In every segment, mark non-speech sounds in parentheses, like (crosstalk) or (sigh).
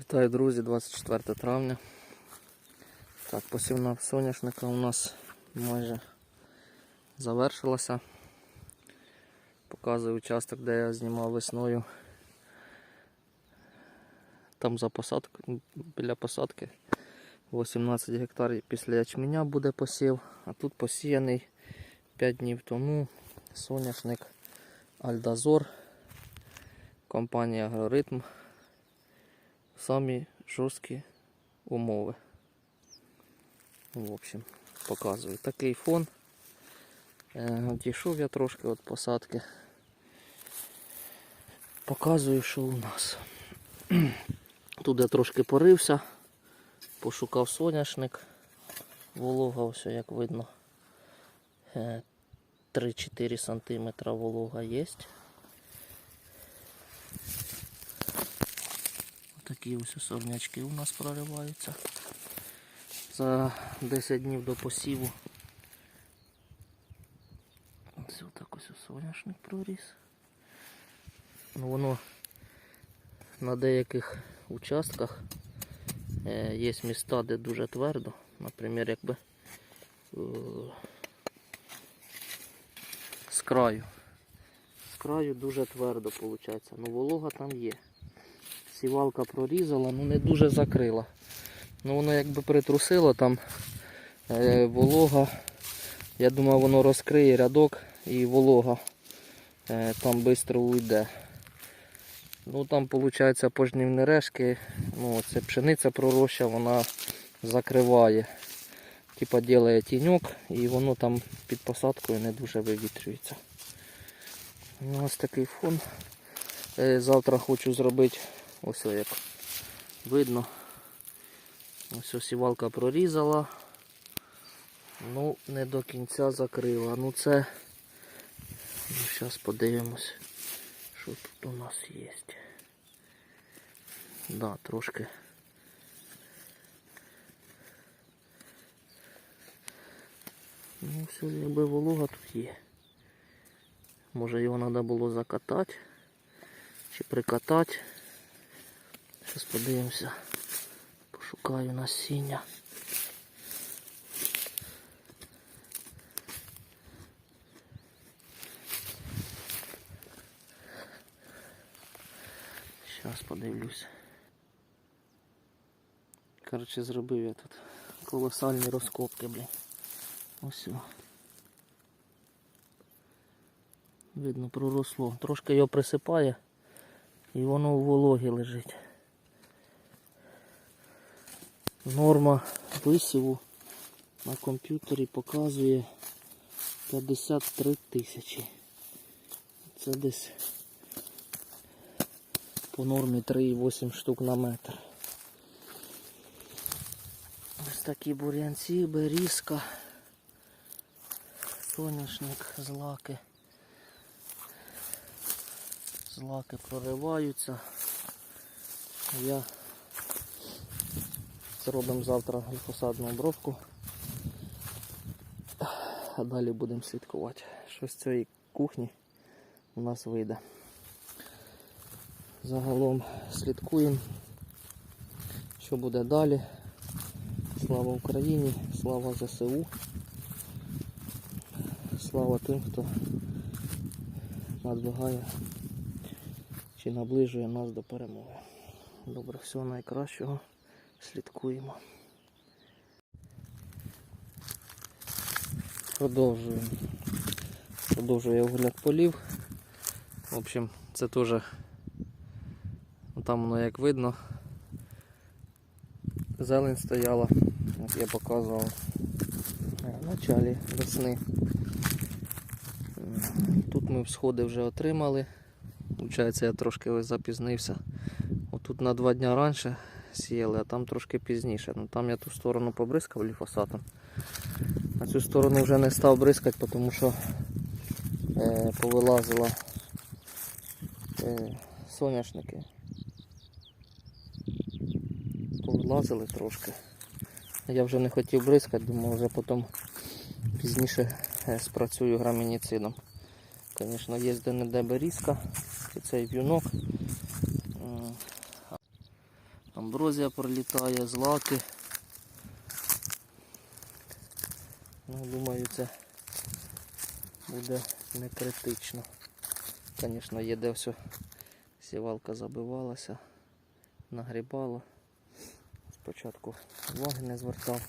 Вітаю, друзі, 24 травня. Так, посівна соняшника у нас майже завершилася. Показую участок, де я знімав весною. Там за посадку, біля посадки 18 гектарів після ячменя буде посів, а тут посіяний 5 днів тому соняшник Альдазор, компанія Агроритм самі жорсткі умови. В общем, показую. Такий фон. Е, Одійшов я трошки від посадки. Показую, що у нас. (clears throat) Тут я трошки порився, пошукав соняшник. Волога, ось як видно. е, 3-4 см волога є. Такі ось особнячки у нас прориваються. За 10 днів до посіву. Ось так ось соняшник проріс. Ну, воно на деяких участках е, є міста, де дуже твердо. Наприклад, якби е, з краю. З краю дуже твердо виходить. Ну волога там є. Сівалка прорізала, ну не дуже закрила. Ну воно якби притрусило там е, волога. Я думаю, воно розкриє рядок і волога е, там швидко уйде. Ну там виходить пожнівні решки, ну це пшениця пророща, вона закриває. Типа ділає тіньок і воно там під посадкою не дуже вивітрюється. Ну, ось такий фон. Е, Завтра хочу зробити Ось як видно. Ось осівалка прорізала. Ну, не до кінця закрила. Ну це... Ну, зараз подивимось, що тут у нас є. Да, трошки. Ну, все, якби волога тут є. Може його треба було закатати чи прикатати. Зараз подивимося. Пошукаю насіння. Зараз подивлюсь. Коротше, зробив я тут колосальні розкопки, блін. Ось. Видно, проросло. Трошки його присипає і воно у вологі лежить. Норма висіву на комп'ютері показує 53 тисячі. Це десь по нормі 3,8 штук на метр. Ось такі бур'янці, берізка, соняшник, злаки. Злаки прориваються. Я Зробимо завтра гліфосатну обробку. А далі будемо слідкувати. Що з цієї кухні у нас вийде. Загалом слідкуємо, що буде далі. Слава Україні, слава ЗСУ. Слава тим, хто надвигає чи наближує нас до перемоги. Добре, всього найкращого слідкуємо. Продовжуємо. Продовжую огляд полів. В общем, це теж там воно як видно. Зелень стояла, як я показував в началі весни. Тут ми всходи вже отримали. Получається, я трошки запізнився. Отут на два дні раніше сіяли, а там трошки пізніше. Ну Там я ту сторону побризкав ліфосатом. А цю сторону вже не став бризкати, тому що е, повилазила е, соняшники. Повилазили трошки. Я вже не хотів бризкати, думав, вже потім пізніше е, спрацюю грамініцидом. Звісно, є де-не-де берізка, цей в'юнок. Амброзія пролітає, злаки. Ну, думаю, це буде не критично. Звісно, є де все. Сівалка забивалася, нагрібала. Спочатку уваги не звертав.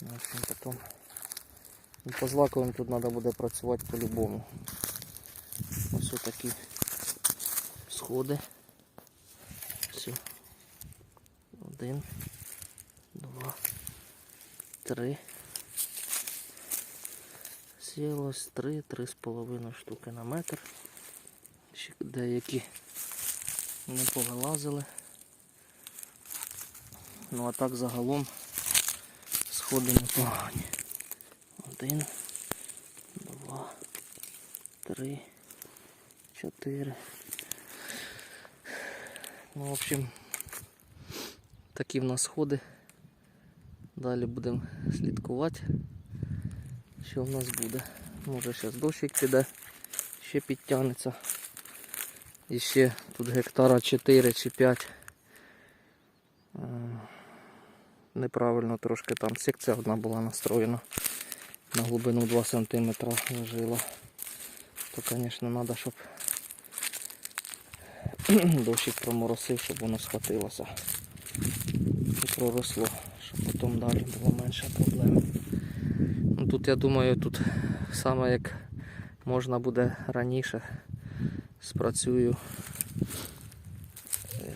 Ну, потім. По злаковим тут треба буде працювати по-любому. Ось такі сходи. Все. Один, два, три. Сілось три, три з половиною штуки на метр. Ще деякі не повилазили. Ну а так загалом сходи непогані. Один, два, три, чотири. Ну, в общем, такі в нас сходи. Далі будемо слідкувати, що в нас буде. Може зараз дощик піде, ще підтягнеться. І ще тут гектара 4 чи 5. Е, Неправильно трошки там секція одна була настроєна. На глибину 2 см лежила. То, звісно, треба, щоб (clears throat) дощик проморосив, щоб воно схватилося. Проросло, щоб потім далі було менше проблем. Ну, тут я думаю, тут саме як можна буде раніше спрацюю е,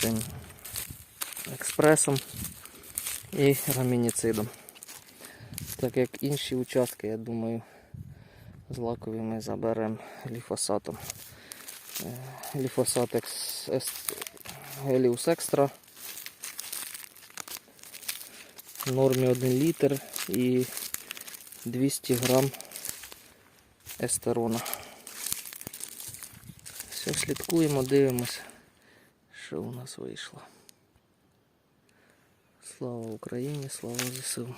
цим експресом і рамініцидом. Так як інші участки, я думаю, з лакові ми заберемо гліфосатом. Е, ес- Геліус Екстра в нормі 1 літр і 200 грам естерона. Все, слідкуємо, дивимося, що у нас вийшло. Слава Україні, слава ЗСУ.